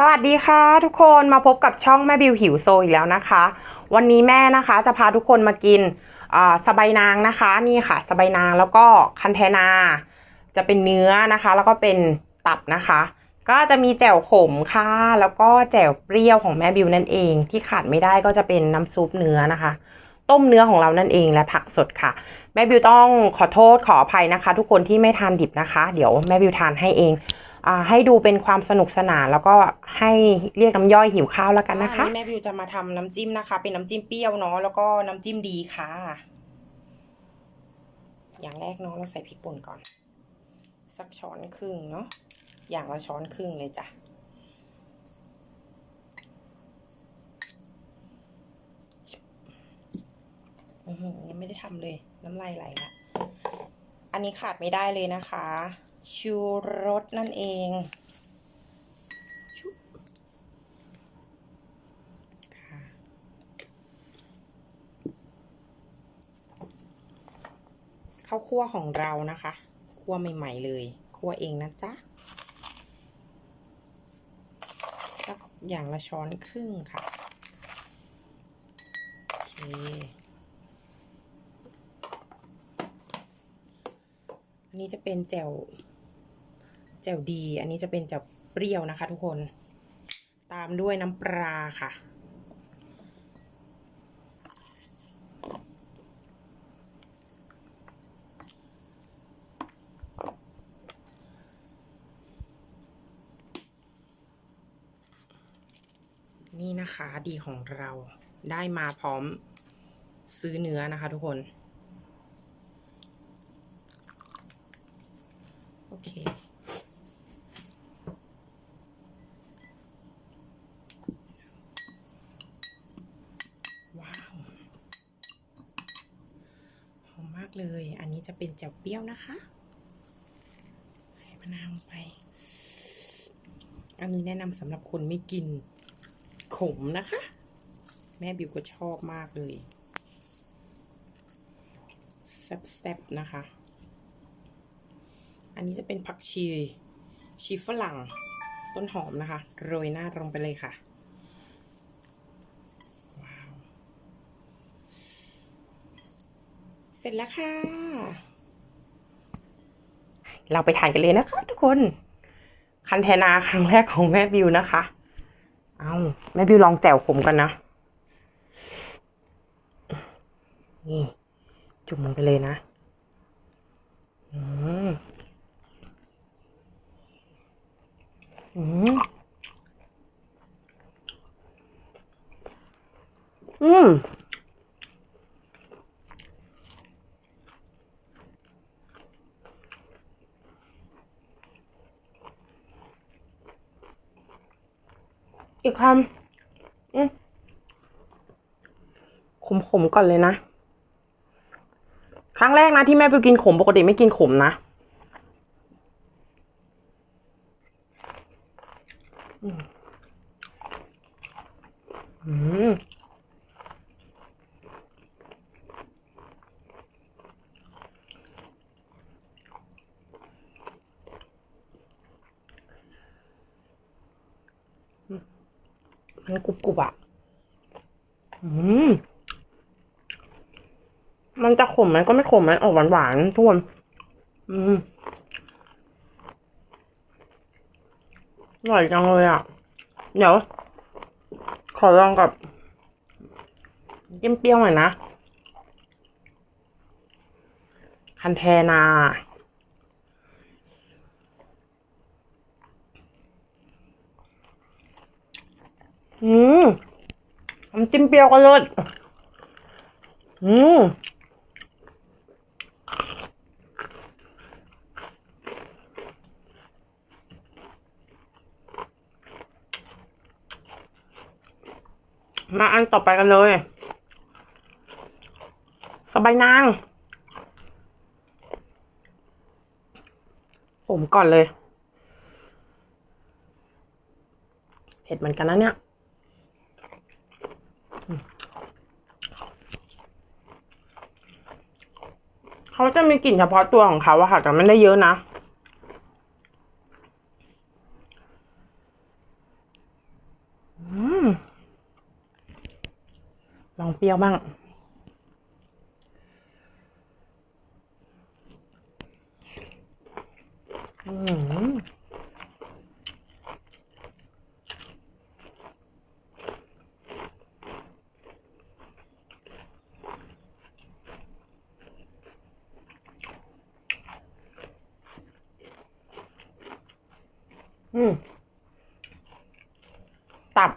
สวัสดีค่ะ ทุกคนมาพบกับช่องแม่บิวหิวโซอีกแล้วนะคะ วันนี้แม่นะคะจะพาทุกคนมากินอ่าสบายนางนะคะนี่ค่ะสบายนางแล้วก็คันเทนา จะเป็นเนื้อนะคะ แล้วก็เป็นตับนะคะ ก็จะมีแจ่วขมค่ะ แล้วก็แจ่วเปรี้ยวของแม่บิวนั่นเอง ที่ขาดไม่ได้ก็จะเป็นน้ำซุปเนื้อนะคะ ต้มเนื้อของเรานั่นเองและผักสดค่ะ แม่บิวต้องขอโทษขออภัยนะคะ ทุกคนที่ไม่ทานดิบนะคะ เดี๋ยวแม่บิวทานให้เอง ให้ดูเป็นความสนุกสนาน แล้วก็ให้เรียกน้ำย่อยหิวข้าวแล้วกันนะคะนี่แม่บิวจะมาทำน้ำจิ้มนะคะ เป็นน้ำจิ้มเปรี้ยวเนาะแล้วก็น้ำจิ้มดีค่ะ อย่างแรกเนาะเราใส่พริกป่นก่อน สักช้อนครึ่งเนาะอย่างละช้อนครึ่งเลยจ้ะอื้อหือยังไม่ได้ทำเลย น้ำลายไหลละอันนี้ขาดไม่ได้เลยนะคะ ชูรสนั่นเองชุบค่ะข้าวคั่วของเรานะคะคั่วใหม่ๆเลยคั่วเองนะจ๊ะสักอย่างละช้อนครึ่งค่ะโอเคอันนี้จะเป็นแจ่ว แจ่วดี อันนี้จะเป็นแจ่วเปรี้ยวนะคะ ทุกคน ตามด้วยน้ำปลาค่ะ นี่นะคะดีของเราได้มาพร้อมซื้อเนื้อนะคะ ทุกคน โอเค ว้าว หอมมาก เลย อันนี้จะเป็นแจ่วเปรี้ยวนะคะ ใส่มะนาวลงไป อันนี้แนะนำสำหรับคนไม่กินขมนะคะ แม่บิวก็ชอบมากเลยแซ่บๆนะคะ อันนี้จะเป็นผักชีชีฝรั่งต้นหอมนะคะ โรยหน้าลงไปเลยค่ะ ว้าว เส ร็จแล้วค่ะ เราไปทานกันเลยนะคะ ทุกคน คันเทนาครั้งแรกของแม่บิวนะคะ เอาแม่บิวลองแจ่วขมกันนะ นี่ จุ่มลงไปเลยนะ อืมอืมอืม อีกคำอืมขมก่อนเลยนะ ครั้งแรกนะที่แม่ไปกินขมปกติไม่กินขมนะ อืมอืม มันกรุบกรุบอะอืมมันจะขมมันก็ไม่ขมมันออกหวานหวานๆทุกคนอืมอร่อยจังเลยอะ เดี๋ยว ขอลองกับจิ้มเปรี้ยวหน่อยนะ คันแทนา อืมน้ำจิ้มเปรี้ยวก็เลิศอืมมาอันต่อไปกันเลย สบายนาง ผมก่อนเลย เผ็ดเหมือนกันนะเนี่ย เขาจะมีกลิ่นเฉพาะตัวของเขาอะค่ะ แต่ไม่ได้เยอะนะ ลองเปรี้ยวบ้าง ตับ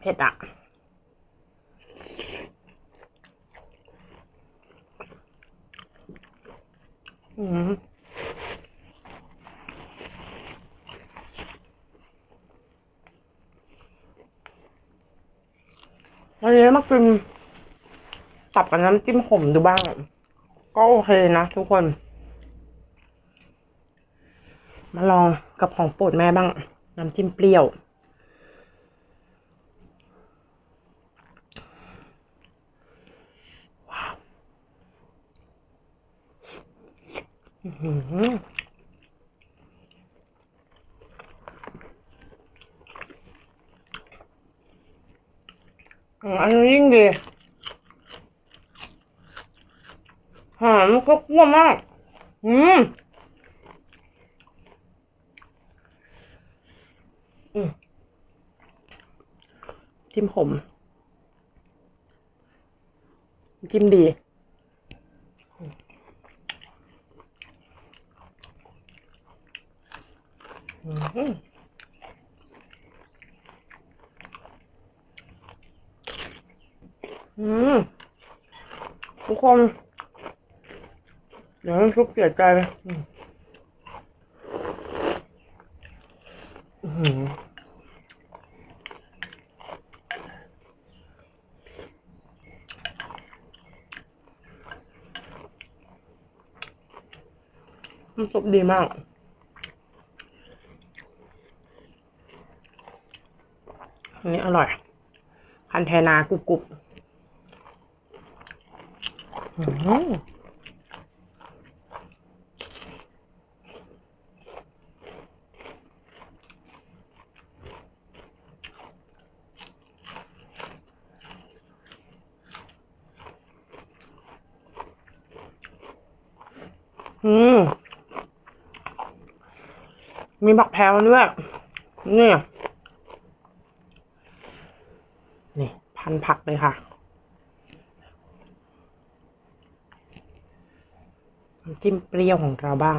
เผ็ดอะอืมวันนี้มากิน ตับกับน้ำจิ้มขมดูบ้าง ก็โอเคนะทุกคน มาลองกับของโปรดแม่บ้าง น้ำจิ้มเปรี้ยวอื้อหืออืมอันนี้ยิ่งดีห อมก็คั่วมาก อืมอืมจิ้มขมจิ้มดี อืมอืมทุกคน เดี๋ยวซุปเสียดใจเลยอืมอื้อหือน้ำซุปดีมาก อันนี้อร่อยคันเทนากรุบกรุบอื้อ อืมมีผักแพรวด้วยนี่นี่ พันผักเลยค่ะน้ำจิ้มเปรี้ยวของเราบ้าง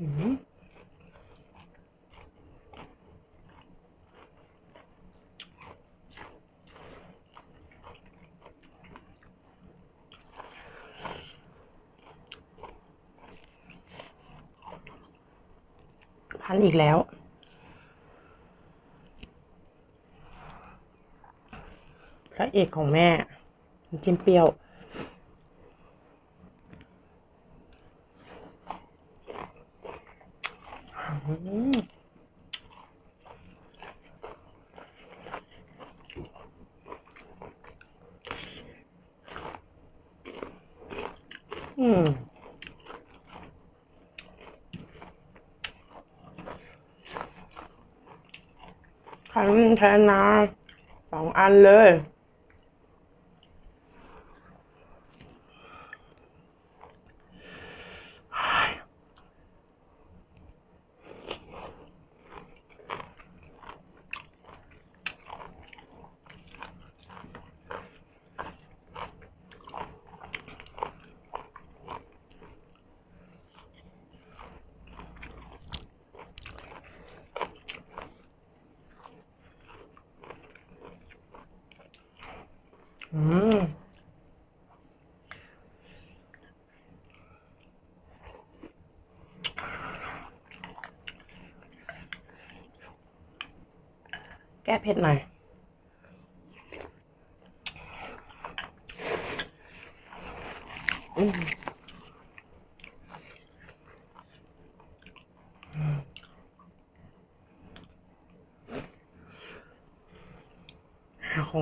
อืม พันอีกแล้ว พระเอกของแม่จิ้มเปรี้ยว อืมอืมคัน แทนนาสองอันเลย แก้เผ็ดหน่อยอืม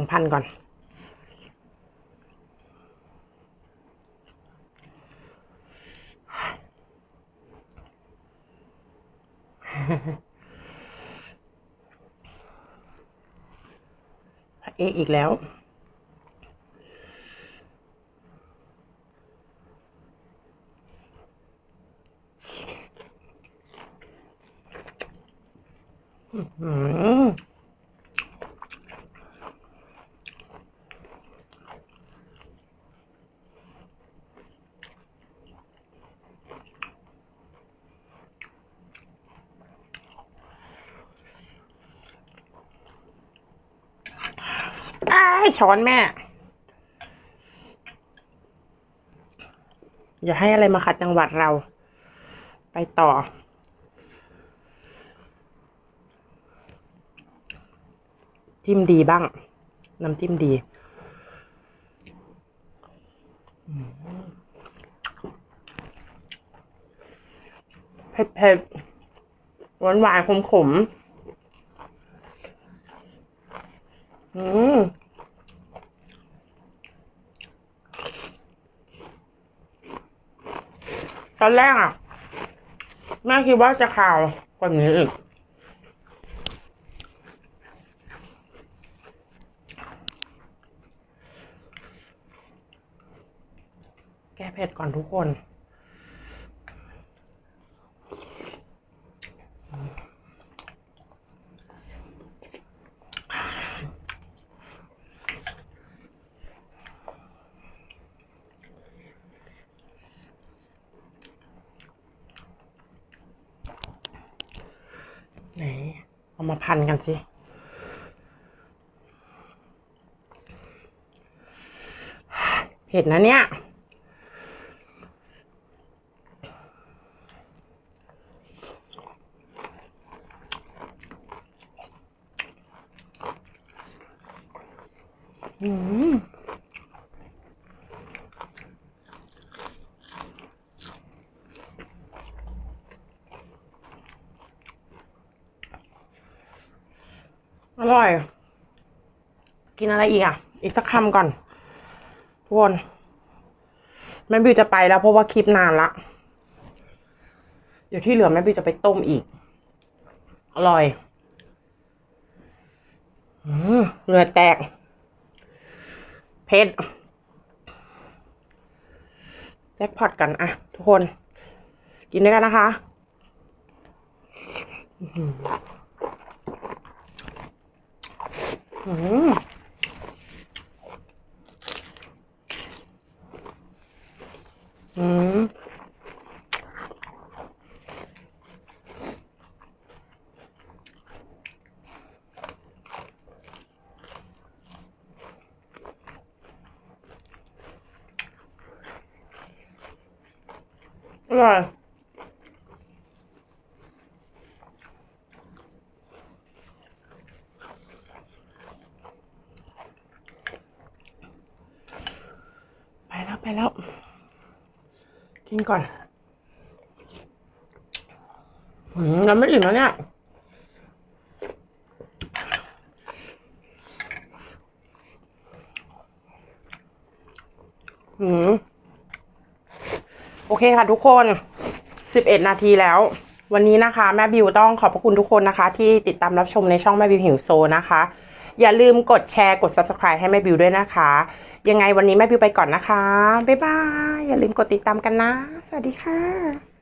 งพันก่อน ฮ ออีกแล้ว อืมอ้าย ช้อนแม่ อย่าให้อะไรมาขัดจังหวัดเรา ไปต่อ จิ้มดีบ้าง น้ำจิ้มดีเผ็ดเผ็ดหวานหวานขมขมๆอื ตอนแรกอะแม่คิดว่าจะข่าวกว่านี้อีก แก้เผ็ดก่อนทุกคน ไหน เอามาพันกันสิ เผ็ดนะเนี่ย อืมอ ร่อย กินอะไรอีกอะ อีกสักคำก่อนทุกคนแม่บิวจะไปแล้วเพราะว่าคลิปนานละ เดี๋ยวที่เหลือแม่บิวจะไปต้มอีก อร่อยอเหงื่อแตกเผ็ดแจ็คพอตกันอะทุกคน กินด้วยกันนะคะ อื้อหืออืมอืมอร่อยไปแล้วไปแล้ว กินก่อนอืมแล้วไม่อิ่มแล้วเนี่ยอืมโอเคค่ะทุกคน 11 นาทีแล้ว วันนี้นะคะ แม่บิวต้องขอบพระคุณทุกคนนะคะ ที่ติดตามรับชมในช่องแม่บิวหิวโซนะคะ อย่าลืมกดแชร์กด subscribe ให้แม่บิวด้วยนะคะ ยังไงวันนี้แม่บิวไปก่อนนะคะ บ๊ายบาย อย่าลืมกดติดตามกันนะ สวัสดีค่ะ